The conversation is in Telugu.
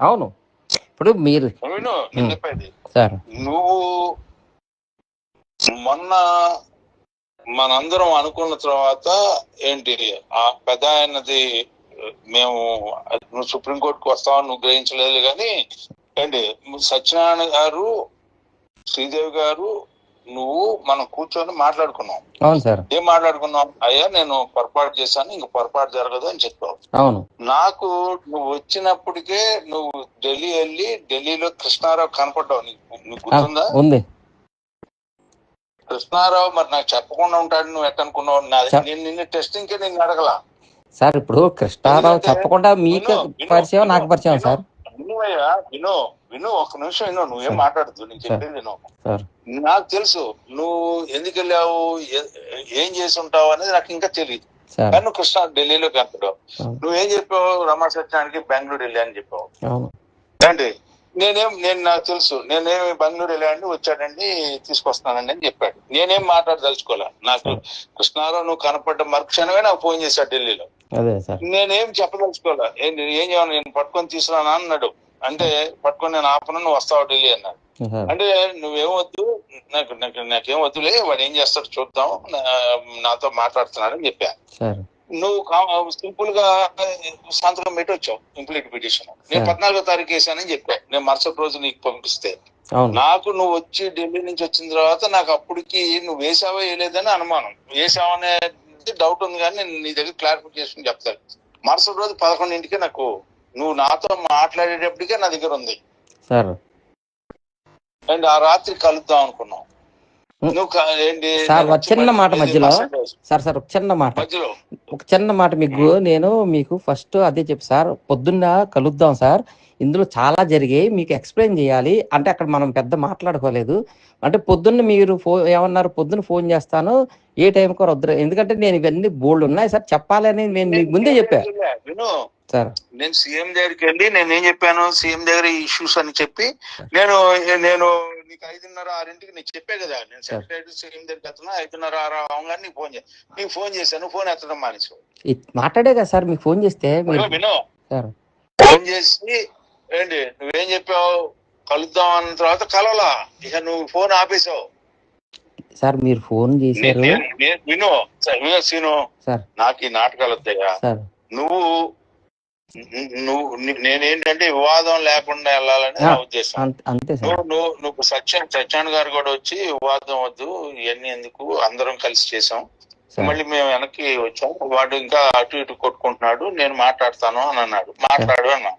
అవును. ఇప్పుడు మీరు విను నేను ఉమ్. చెప్పేది. సార్. నువ్వు మొన్న మనందరం అనుకున్న తర్వాత ఏంటి ఆ పెద్ద ఆయనది మేము నువ్వు సుప్రీంకోర్టుకు వస్తావని నువ్వు గ్రహించలేదు కానీ ఏంటి సత్యనారాయణ గారు శ్రీదేవి గారు నువ్వు మనం కూర్చొని మాట్లాడుకున్నాం. అవును సార్. ఏం మాట్లాడుకున్నాం? అయ్యా నేను పొరపాటు చేశాను ఇంక పొరపాటు జరగదు అని చెప్పావు. అవును. నాకు నువ్వు వచ్చినప్పటికే నువ్వు ఢిల్లీ వెళ్ళి ఢిల్లీలో కృష్ణారావు కనపడ్డావు. నీకు గుర్తుందా? ఉంది. కృష్ణారావు మరి నాకు చెప్పకుండా ఉంటాడు నువ్వు ఎట్టనుకున్నావు? నేను నిన్ను టెస్టింగ్కి నేను అడగల. సార్ ఇప్పుడు కృష్ణారావు చెప్పకుండా మీకు పరిచయం నాకు పరిచయం. సార్. విను. విను ఒక్క నిమిషం విను నువ్వేం సరే. మాట్లాడద్దు నేను చెప్పేది విను. నాకు తెలుసు నువ్వు ఎందుకు వెళ్ళావు ఏ- ఏం చేసి ఉంటావు అనేది నాకు ఇంకా తెలియదు కానీ కృష్ణ ఢిల్లీలో కనపడావు. నువ్వేం చెప్పావు రమణ సత్యానికి బెంగళూరు వెళ్ళా అని చెప్పావు. అండి నేనేం నేను నాకు తెలుసు నేనేమి బెంగళూరు వెళ్ళండి వచ్చాడండి తీసుకొస్తానండి అని చెప్పాడు. నేనేం మాట్లాడదలుచుకోలే. నాకు కృష్ణారావు నువ్వు కనపడ్డ మరుక్షణమే నాకు ఫోన్ చేశాడు ఢిల్లీలో. నేనేం చెప్పదలుచుకోలే. ఏం ఏం నేను పట్టుకొని తీసుకురానా అన్నాడు. అంటే పట్టుకొని నేను ఆపను నువ్వు వస్తావు ఢిల్లీ అన్నాడు. అంటే నువ్వేం వద్దు నాకు నాకు నాకేం వద్దులే వాడు ఏం చేస్తాడు చూద్దాం నాతో మాట్లాడుతున్నాడు అని చెప్పా. సార్. నువ్వు సింపుల్గా సంతకం పెట్టి వచ్చావు ఇంప్లీట్ పిటిషన్. నేను. పద్నాలుగో తారీఖు వేసానని చెప్పా. నేను మరుసటి రోజు నీకు పంపిస్తే. నాకు నువ్వు వచ్చి ఢిల్లీ నుంచి వచ్చిన తర్వాత నాకు అప్పటికి నువ్వు వేసావా వేయలేదని అనుమానం. వేసావనే డౌట్ ఉంది కానీ నేను నీ దగ్గర క్లారిఫికేషన్ చెప్తాను. మరుసటి రోజు పదకొండింటికే నాకు నువ్వు నాతో మాట్లాడేటప్పటికే నా దగ్గర ఉంది. సార్. అండ్ ఆ రాత్రి కలుద్దాం అనుకున్నాం. ఉం. నువ్వు క- ఏంటి? సార్, ఒక చిన్న మాట మధ్యలో. సార్ సార్ ఒక చిన్న మాట. ఒక చిన్న మాట మీకు నేను మీకు ఫస్ట్ అదే చెప్పు సార్. పొద్దున్న కలుద్దాం సార్. ఇందులో చాలా జరిగాయి. మీకు ఎక్స్ప్లెయిన్ చేయాలి. అంటే అక్కడ మనం పెద్ద మాట్లాడుకోలేదు. అంటే పొద్దున్న మీరు ఫోన్ ఏమన్నారు? పొద్దున్న ఫోన్ చేస్తాను. ఏ టైంకో వద్దు ఎందుకంటే నేను ఇవన్నీ బోల్డ్ ఉన్నాయి సార్. చెప్పాలని నేను మీకు ముందే చెప్పా. విను. సార్ నేను సీఎం దగ్గరికి వెళ్ళి నేను ఏం చెప్పాను సీఎం దగ్గర ఇష్యూస్ అని చెప్పి నేను నేను నీకు ఐదున్నర ఆరింటికి నీకు చెప్పే కదా నేను సెక్రటరీ సీఎం దగ్గరికి వెళ్తున్నా ఐదున్నర ఆరు అవగానే నీకు ఫోన్ చేశాను నీకు ఫోన్ చేశాను ఫోన్ ఎత్తడం మానేసు. మాట్లాడే కదా సార్ మీకు ఫోన్ చేస్తే విను. సార్. ఫోన్ చేసి ఏంటి నువ్వేం చెప్పావు? కలుద్దాం అన్న తర్వాత కలవలా. ఇక నువ్వు ఫోన్ ఆపేసావు సార్ మీరు ఫోన్ చేశారు. విను విను సీను. సార్. నాకు ఈ నాటకాలు సార్. నువ్వు నువ్వు నేనేంటంటే వివాదం లేకుండా వెళ్ళాలని నా ఉద్దేశం. అంత- నువ్వు నువ్వు నువ్వు సత్యం సత్యాన్ గారు కూడా వచ్చి వివాదం వద్దు ఇవన్నీ ఎందుకు అందరం కలిసి చేసాం మళ్ళీ మేము వెనక్కి వచ్చాం. వాడు ఇంకా అటు ఇటు కొట్టుకుంటున్నాడు నేను మాట్లాడతాను అని అన్నాడు. మాట్లాడు అన్నా